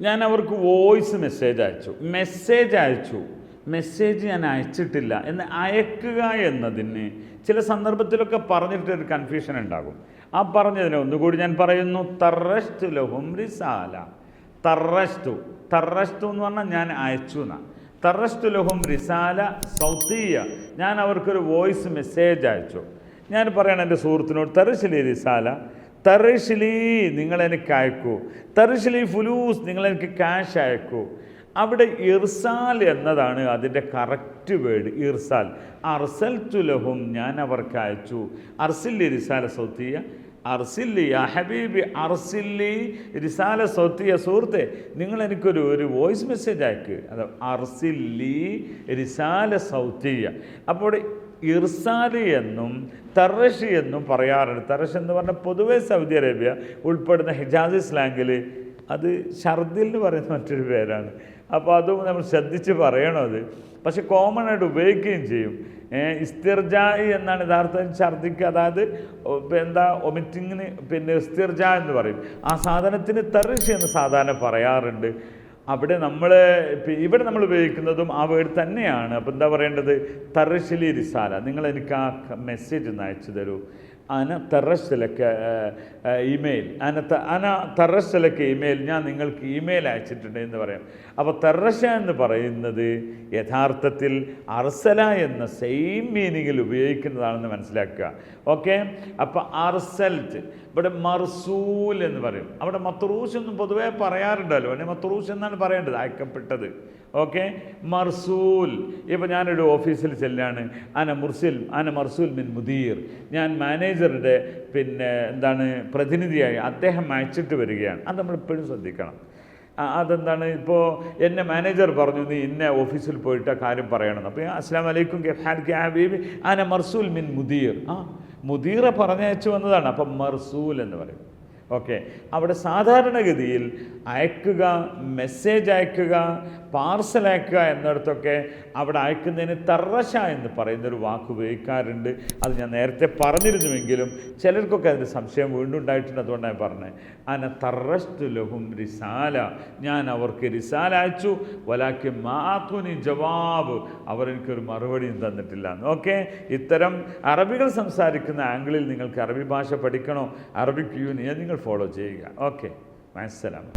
ഞാൻ അവർക്ക് voice message അയച്ചു. മെസ്സേജ് അയച്ചു. മെസ്സേജ് ഞാൻ അയച്ചിട്ടില്ല എന്ന് അയക്കുക എന്നതിന് ചില സന്ദർഭത്തിലൊക്കെ പറഞ്ഞിട്ട് ഒരു കൺഫ്യൂഷൻ ഉണ്ടാകും. ആ പറഞ്ഞതിന് ഒന്നുകൂടി ഞാൻ പറയുന്നു. തറസ്തു ലഹും റിസാല. തറസ്തു തറസ്തു എന്ന് പറഞ്ഞാൽ ഞാൻ അയച്ചു എന്നാണ് തറസ്തു ലഹും റിസാല സൗത്തിയ ഞാൻ അവർക്കൊരു വോയിസ് മെസ്സേജ് അയച്ചു. ഞാൻ പറയണം എന്റെ സുഹൃത്തിനോട് തെറിശിലി റിസാല തെറിശിലി നിങ്ങൾ എനിക്ക് അയക്കൂ. തെറിശിലി ഫുലൂസ് നിങ്ങൾ എനിക്ക് ക്യാഷ് അയക്കൂ. അവിടെ ഇർസാൽ എന്നതാണ് അതിന്റെ കറക്റ്റ് വേർഡ് ഇർസാൽ. അർസൽ തുലഹും ഞാൻ അവർക്ക് അയച്ചു. അർസില്ലി റിസാല സൗത്തിയ. അർസില്ലി യാ ഹബീബി അർസില്ലി റിസാല സൗത്തിയ. സുഹൃത്തെ നിങ്ങൾ എനിക്കൊരു ഒരു വോയിസ് മെസ്സേജ് അയക്ക്. അത് അർസില്ലി റിസാല സൗത്തിയ. അപ്പോൾ ഇർസാലി എന്നും തറഷ് എന്നും പറയാറുണ്ട്. തറഷ് എന്ന് പറഞ്ഞാൽ പൊതുവെ സൗദി അറേബ്യ ഉൾപ്പെടുന്ന ഹിജാസ് സ്ലാങ്ങിൽ അത് ഷർദിൽ എന്ന് പറയുന്ന മറ്റൊരു പേരാണ്. അപ്പോൾ അതും നമ്മൾ ശ്രദ്ധിച്ച് പറയണം അത്. പക്ഷെ കോമൺ ആയിട്ട് ഉപയോഗിക്കുകയും ചെയ്യും. ഇസ്തിർജായി എന്നാണ് യഥാർത്ഥം ഛർദിക്ക് അതായത് എന്താ ഒമിറ്റിങ്ങിന് പിന്നെ ഇസ്തിർജ എന്ന് പറയും. ആ സാധനത്തിന് തെറിഷ് എന്ന് സാധാരണ പറയാറുണ്ട്. അവിടെ നമ്മൾ ഇവിടെ നമ്മൾ ഉപയോഗിക്കുന്നതും ആ വേർഡ് തന്നെയാണ്. അപ്പോൾ എന്താ പറയേണ്ടത്? തറശ്ശിലി റിസാല. നിങ്ങൾ എനിക്ക് ആ മെസ്സേജ് ഒന്ന് അയച്ചു തരൂ. അന തറശിലക്ക് ഇമെയിൽ. അന അന തറശിലക്ക് ഇമെയിൽ. ഞാൻ നിങ്ങൾക്ക് ഇമെയിൽ അയച്ചിട്ടുണ്ട് എന്ന് പറയാം. അപ്പോൾ തറശ എന്ന് പറയുന്നത് യഥാർത്ഥത്തിൽ അർസല എന്ന സെയിം മീനിങ്ങിൽ ഉപയോഗിക്കുന്നതാണെന്ന് മനസ്സിലാക്കുക. ഓക്കെ? അപ്പോൾ അർസൽറ്റ് ഇവിടെ മർസൂൽ എന്ന് പറയും. അവിടെ മത്രൂസ് എന്നും പൊതുവേ പറയാറുണ്ടല്ലോ. അല്ലെ? മത്രൂസ് എന്നാണ് പറയേണ്ടത് അയക്കപ്പെട്ടത്. ഓക്കെ? മർസൂൽ. ഇപ്പോൾ ഞാനൊരു ഓഫീസിൽ ചെല്ലാണ്. അന മുർസിൽ അന മർസൂൽ മിൻ മുദീർ. ഞാൻ മാനേജറുടെ പിന്നെ എന്താണ് പ്രതിനിധിയായി അദ്ദേഹം അയച്ചിട്ട് വരികയാണ്. അത് നമ്മൾ എപ്പോഴും ശ്രദ്ധിക്കണം. അതെന്താണ്? ഇപ്പോൾ എന്നെ മാനേജർ പറഞ്ഞു നീ ഇന്ന ഓഫീസിൽ പോയിട്ട് ആ കാര്യം പറയണം. അപ്പോൾ അസ്ലാം വലൈക്കും ഹബീബ് ആന മർസൂൽ മിൻ മുദീർ. ആ മുദീറെ പറഞ്ഞയച്ചു വന്നതാണ്. അപ്പം മർസൂൽ എന്ന് പറയും. ഓക്കെ. അവിടെ സാധാരണഗതിയിൽ അയക്കുക മെസ്സേജ് അയക്കുക പാർസൽ അയക്കുക എന്നിടത്തൊക്കെ അവിടെ അയക്കുന്നതിന് തറശ എന്ന് പറയുന്നൊരു വാക്ക് ഉപയോഗിക്കാറുണ്ട്. അത് ഞാൻ നേരത്തെ പറഞ്ഞിരുന്നുവെങ്കിലും ചിലർക്കൊക്കെ അതിന് സംശയം വീണ്ടും ഉണ്ടായിട്ടുണ്ട്. അതുകൊണ്ടാണ് ഞാൻ പറഞ്ഞത് അന തറസ്തു ലഹും റിസാല. ഞാൻ അവർക്ക് റിസാല അയച്ചു. വലാക്കി മാത്തുനി ജവാബ്. അവരെനിക്കൊരു മറുപടിയും തന്നിട്ടില്ല ഓക്കെ. ഇത്തരം അറബികൾ സംസാരിക്കുന്ന ആംഗിളിൽ നിങ്ങൾക്ക് അറബി ഭാഷ പഠിക്കണോ? Arabic union. നിങ്ങൾ ഫോളോ ചെയ്യുക. ഓക്കെ മനസ്സിലാവും